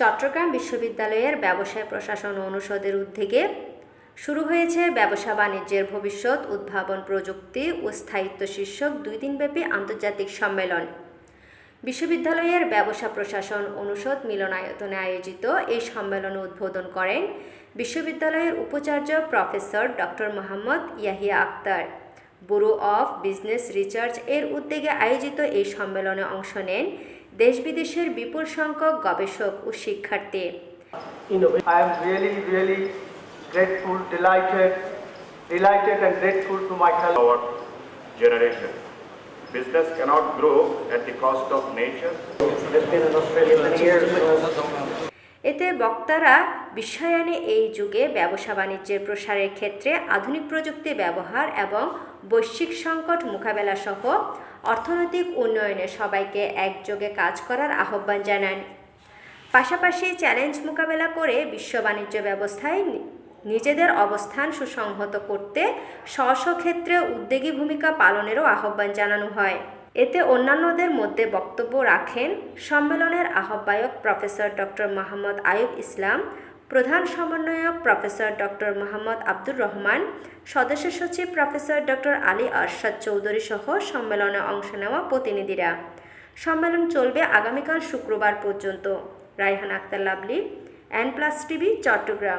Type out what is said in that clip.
চট্টগ্রাম বিশ্ববিদ্যালয়ের ব্যবসায় প্রশাসন অনুষদের উদ্যোগে শুরু হয়েছে ব্যবসা বাণিজ্যের ভবিষ্যৎ উদ্ভাবন প্রযুক্তি ও স্থায়িত্ব শীর্ষক দুই দিনব্যাপী আন্তর্জাতিক সম্মেলন। বিশ্ববিদ্যালয়ের ব্যবসা প্রশাসন অনুষদ মিলনায়তনে আয়োজিত এই সম্মেলন উদ্বোধন করেন বিশ্ববিদ্যালয়ের উপাচার্য professor doctor Mohammad Yahya Akhtar. Bureau of business research এর উদ্যোগে আয়োজিত এই সম্মেলনে অংশ নেন দেশ বিদেশের বিপুল সংখ্যক গবেষক ও শিক্ষার্থী. I am really, really grateful, delighted, delighted and grateful to my our generation. Business cannot grow at the cost of nature. It's been in বক্তারা বিশ্বায়নে এই যুগে ব্যবসা বাণিজ্যের প্রসারের ক্ষেত্রে আধুনিক প্রযুক্তি ব্যবহার এবং বৈশ্বিক সংকট মোকাবেলা সহ অর্থনৈতিক উন্নয়নে সবাইকে একযোগে কাজ করার আহ্বান জানান। পাশাপাশি চ্যালেঞ্জ মোকাবেলা করে বিশ্ব বাণিজ্য ব্যবস্থায় নিজেদের অবস্থান সুসংহত করতে স্ব ক্ষেত্রে উদ্যোগী ভূমিকা পালনেরও আহ্বান জানানো হয়। এতে অন্যান্যদের মধ্যে বক্তব্য রাখেন সম্মেলনের আহ্বায়ক প্রফেসর ডক্টর মোহাম্মদ আয়ুব ইসলাম, প্রধান সমন্বয়ক প্রফেসর ডক্টর মোহাম্মদ আব্দুর রহমান সদস্য সচিব প্রফেসর ডক্টর আলী আরশাদ চৌধুরী সহ সম্মেলনে অংশ নেওয়া প্রতিনিধিরা। সম্মেলন চলবে আগামীকাল শুক্রবার পর্যন্ত। Raihan Akhtar, lovely N plus TV Chittagong.